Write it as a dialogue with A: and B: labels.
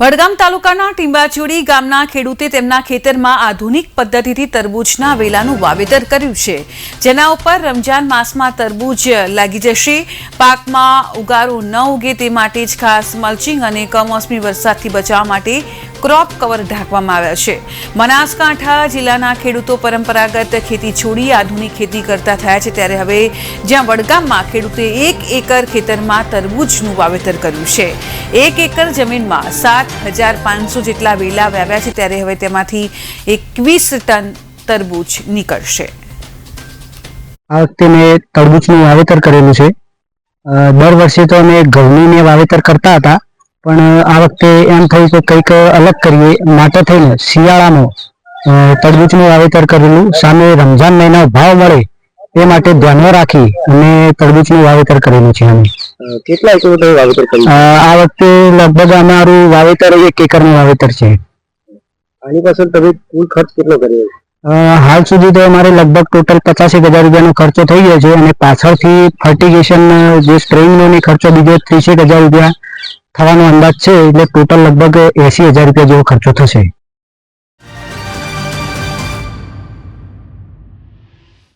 A: વડગામ તાલુકાના ટીંબાચોડી ગામના ખેડૂતે તેમના ખેતરમાં આધુનિક પદ્ધતિથી તરબૂચના વેલાનું વાવેતર કર્યું છે. જેના ઉપર રમજાન માસમાં તરબૂચ લાગી જશે. પાકમાં ઉગારો ન ઉગે તે માટે જ ખાસ મલ્ચિંગ અને કમોસમી વરસાદથી બચાવવા માટે ક્રોપ કવર ઢાંકવામાં આવ્યા છે. બનાસકાંઠા જિલ્લાના ખેડૂતો પરંપરાગત ખેતી છોડી, આધુનિક ખેતી કરતા થયા છે ત્યારે હવે જ્યાં વડગામમાં ખેડૂતે એક એકર ખેતરમાં તરબૂચનું વાવેતર કર્યું છે. એક એકર જમીનમાં સાત હજાર પાંચસો જેટલા વેલા વાવ્યા છે ત્યારે હવે તેમાંથી એકવીસ ટન તરબૂચ નીકળશે.
B: આ વખતે મેં તરબૂચનું વાવેતર કરેલું છે. દર વર્ષે તો અમે ઘઉંની વાવેતર કરતા હતા. પણ આ વખતે એમ થયું કે કંઈક અલગ કરીએ. માટે થઈને શિયાળામાં તડબૂચનું વાવેતર કરેલું. સામે રમઝાન મહિનાનો ભાવ મળે એ માટે ધ્યાનમાં રાખી અને તરબૂચનું વાવેતર કરેલું છે અમે.
C: કેટલા એકર વાવેતર કર્યું?
B: આ વખતે લગભગ અમારું વાવેતર એક એકરનું વાવેતર છે.
C: આની પાછળ તમે કુલ ખર્ચ કેટલો કર્યો?
B: હાલ સુધી તો અમારે લગભગ ટોટલ પચાસેક હજાર રૂપિયાનો ખર્ચો થઈ ગયો છે અને પાછળથી ફર્ટિગેશન જે સ્પ્રેઇંગનો ખર્ચો બીજો ત્રીસેક હજાર રૂપિયા થવાનો અંદાજ છે એટલે ટોટલ લગભગ એસી હજાર રૂપિયા જેવો ખર્ચો થશે.